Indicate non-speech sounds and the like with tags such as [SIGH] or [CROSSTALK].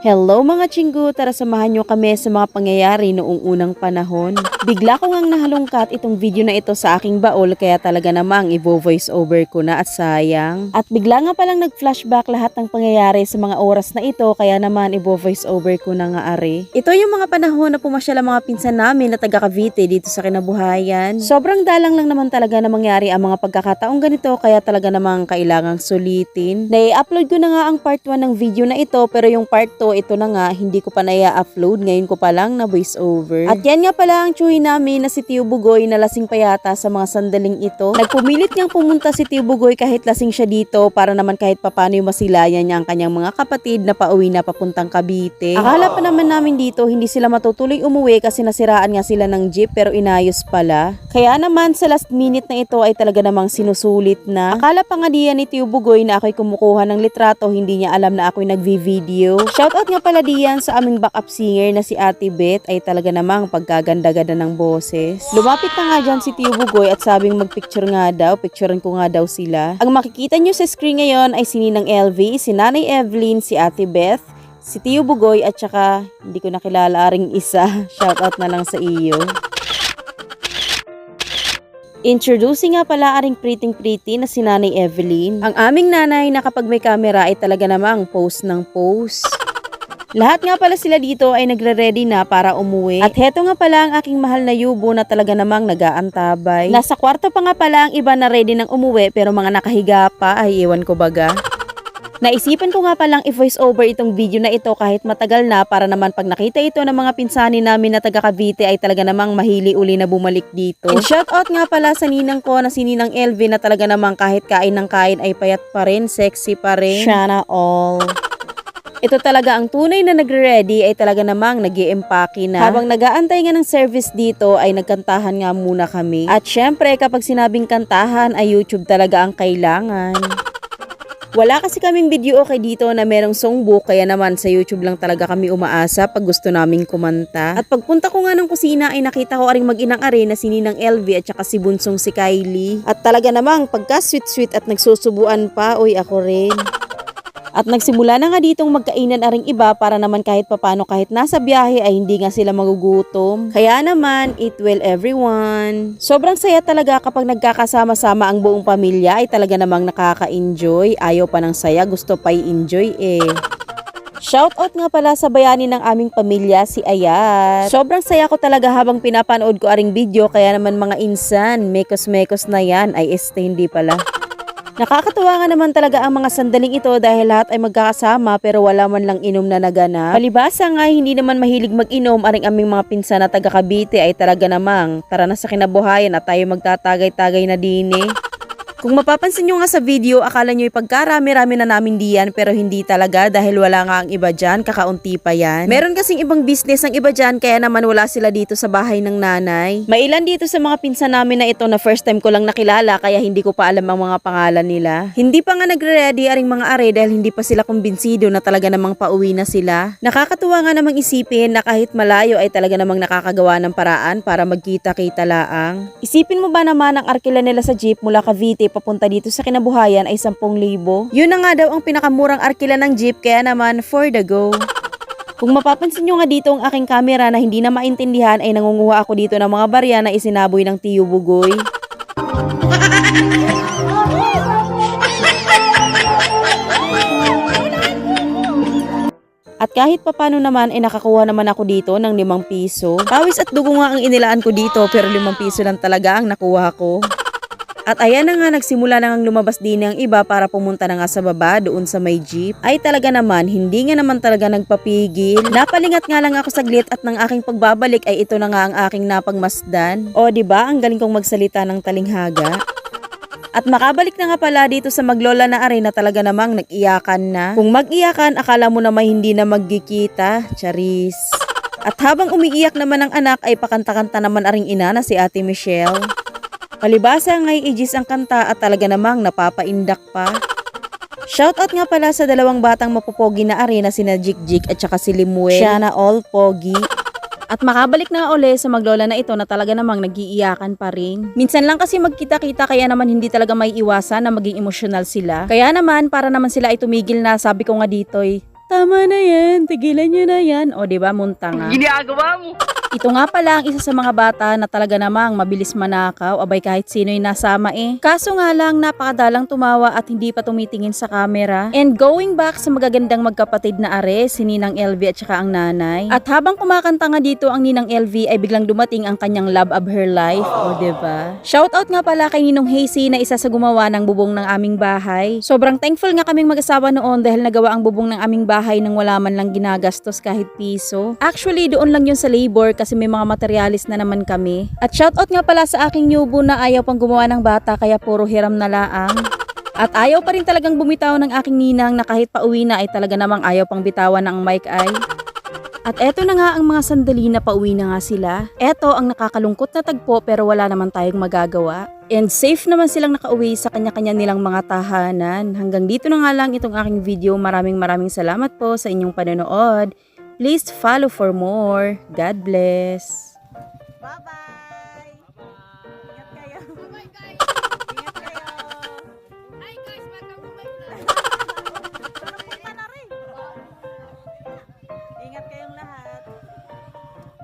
Hello mga chinggo, tara samahan nyo kami sa mga pangyayari noong unang panahon. Bigla ko ngang nahalungkat itong video na ito sa aking baol kaya talaga namang i-voice over ko na at sayang. At bigla nga palang nag-flashback lahat ng pangyayari sa mga oras na ito kaya naman i-voice over ko na nga are. Ito yung mga panahon na pumasyal ang mga pinsan namin na taga Cavite dito sa kinabuhayan. Sobrang dalang lang naman talaga na mangyari ang mga pagkakataong ganito kaya talaga namang kailangang sulitin. Nai-upload ko na nga ang part 1 ng video na ito pero yung part 2 ito na nga hindi ko pa na-upload ngayon ko pa lang na voice over. At yan nga pala ang tsuhi namin na si Tio Bugoy na lasing pa yata sa mga sandaling ito. Nagpumilit niyang pumunta si Tio Bugoy kahit lasing siya dito para naman kahit papano yung masilayan niya ang kanyang mga kapatid na pauwi na papuntang Cavite. Akala pa naman namin dito hindi sila matutuloy umuwi kasi nasiraan nga sila ng jeep pero inayos pala. Kaya naman sa last minute na ito ay talaga namang sinusulit na. Akala pa nga diyan ni Tio Bugoy na ako'y kumukuha ng litrato hindi niya alam na ako'y nagvi-video. Shoutout nga pala diyan sa aming backup singer na si Ate Beth ay talaga namang pagkaganda-ganda ng boses. Lumapit na nga dyan si Tio Bugoy at sabing magpicture nga daw, picturean ko nga daw sila. Ang makikita nyo sa screen ngayon ay si Ninang LV, si Nanay Evelyn, si Ate Beth, si Tio Bugoy at saka hindi ko nakilala aring isa. [LAUGHS] Shoutout na lang sa iyo. Introducing nga pala aring pretty pretty na si Nanay Evelyn. Ang aming nanay na kapag may camera ay talaga namang post ng post. Lahat nga pala sila dito ay nagre-ready na para umuwi. At heto nga pala ang aking mahal na yubo na talaga namang nagaantabay. Nasa kwarto pa nga pala ang iba na ready ng umuwi pero mga nakahiga pa ay iwan ko baga. Naisipan ko nga palang i-voice over itong video na ito kahit matagal na para naman pag nakita ito ng mga pinsani namin na taga Cavite ay talaga namang mahili uli na bumalik dito. And shoutout nga pala sa ninang ko na si Ninang LV na talaga namang kahit kain ng kain ay payat pa rin, sexy pa rin. Shana all. Ito talaga ang tunay na nagre-ready ay talaga namang nag na. Habang nagaantay nga ng service dito ay nagkantahan nga muna kami. At syempre kapag sinabing kantahan ay YouTube talaga ang kailangan. Wala kasi kaming video okay dito na merong songbook kaya naman sa YouTube lang talaga kami umaasa pag gusto naming kumanta. At pagpunta ko nga ng kusina ay nakita ko aring mag-inang are na si Ninang LV at saka si Bunsong si Kylie. At talaga namang pagka sweet-sweet at nagsusubuan pa, oy ako rin. At nagsimula na nga ditong magkainan aring iba para naman kahit papano kahit nasa biyahe ay hindi nga sila magugutom. Kaya naman, eat well everyone. Sobrang saya talaga kapag nagkakasama-sama ang buong pamilya ay talaga namang nakaka-enjoy. Ayaw pa ng saya, gusto pa i-enjoy eh. Shoutout nga pala sa bayani ng aming pamilya, si Ayat. Sobrang saya ko talaga habang pinapanood ko aring video kaya naman mga insan, mekos-mekos na yan. Ay este hindi pala. Nakakatuwa nga naman talaga ang mga sandaling ito dahil lahat ay magkakasama pero wala man lang inom na naganap. Palibasa nga hindi naman mahilig mag-inom aring aming mga pinsan na taga Cavite ay talaga namang tara na sa kinabuhayan at tayo magtatagay-tagay na din eh. Kung mapapansin nyo nga sa video, akala nyo ipagkarami-rami na namin diyan pero hindi talaga dahil wala nga ang iba dyan, kakaunti pa yan. Meron kasing ibang business ang iba dyan kaya naman wala sila dito sa bahay ng nanay. Mailan dito sa mga pinsan namin na ito na first time ko lang nakilala kaya hindi ko pa alam ang mga pangalan nila. Hindi pa nga nagre-ready aring mga are dahil hindi pa sila kumbinsido na talaga namang pauwi na sila. Nakakatuwa nga namang isipin na kahit malayo ay talaga namang nakakagawa ng paraan para magkita-kita laang. Isipin mo ba naman ang arkila nila sa jeep mula Cavite papunta dito sa kinabuhayan ay 10,000? Yun na nga daw ang pinakamurang arkila ng jeep kaya naman for the go. Kung mapapansin nyo nga dito ang aking camera na hindi na maintindihan ay nangunguha ako dito ng mga barya na isinaboy ng Tiyo Bugoy. At kahit papano naman ay nakakuha naman ako dito ng limang piso. Pawis at dugo nga ang inilaan ko dito pero limang piso lang talaga ang nakuha ko. At ayan na nga nagsimula na ngang lumabas din ang iba para pumunta na nga sa baba doon sa may jeep. Ay talaga naman, hindi nga naman talaga nagpapigil. Napalingat nga lang ako saglit at nang aking pagbabalik ay ito na nga ang aking napagmasdan. O ba ang galing kong magsalita ng talinghaga? At makabalik na nga pala dito sa maglola na are na talaga namang nag-iyakan na. Kung mag-iyakan, akala mo na may hindi na magkikita. Charis. At habang umiiyak naman ang anak ay pakanta-kanta naman aring ina na si Ate Michelle. Palibasa ngay igis ang kanta at talaga namang napapaindak pa. Shoutout nga pala sa dalawang batang mapupogi na are na sina Jik at saka si Limuel. Siya na all pogi. At makabalik na nga uli sa maglola na ito na talaga namang nag-iiyakan pa rin. Minsan lang kasi magkita-kita kaya naman hindi talaga may iwasan na maging emosyonal sila. Kaya naman para naman sila ay tumigil na sabi ko nga dito Tama na yan, tigilan nyo na yan. O, di ba, munta nga. Ginagawa mo. Ito nga pala ang isa sa mga bata na talaga namang mabilis manakaw, abay kahit sino'y nasama eh. Kaso nga lang napakadalang tumawa at hindi pa tumitingin sa camera. And going back sa magagandang magkapatid na are, si Ninang LV at saka ang nanay. At habang kumakanta nga dito ang Ninang LV ay biglang dumating ang kanyang love of her life, o ba? Diba? Shoutout nga pala kay Ninong Hazy na isa sa gumawa ng bubong ng aming bahay. Sobrang thankful nga kaming mag-asawa noon dahil nagawa ang bubong ng aming bahay nang wala man lang ginagastos kahit piso. Actually, doon lang yun sa labor kasi may mga materialis na naman kami. At shoutout nga pala sa aking nyubo na ayaw pang gumawa ng bata kaya puro hiram na laang. At ayaw pa rin talagang bumitaw ng aking ninang na kahit pauwi na ay talaga namang ayaw pang bitawan ng mic ay. At eto na nga ang mga sandali na pauwi na nga sila. Eto ang nakakalungkot na tagpo pero wala naman tayong magagawa. And safe naman silang nakauwi sa kanya-kanya nilang mga tahanan. Hanggang dito na nga lang itong aking video. Maraming maraming salamat po sa inyong panonood. Please follow for more. God bless. Bye-bye. Bye-bye.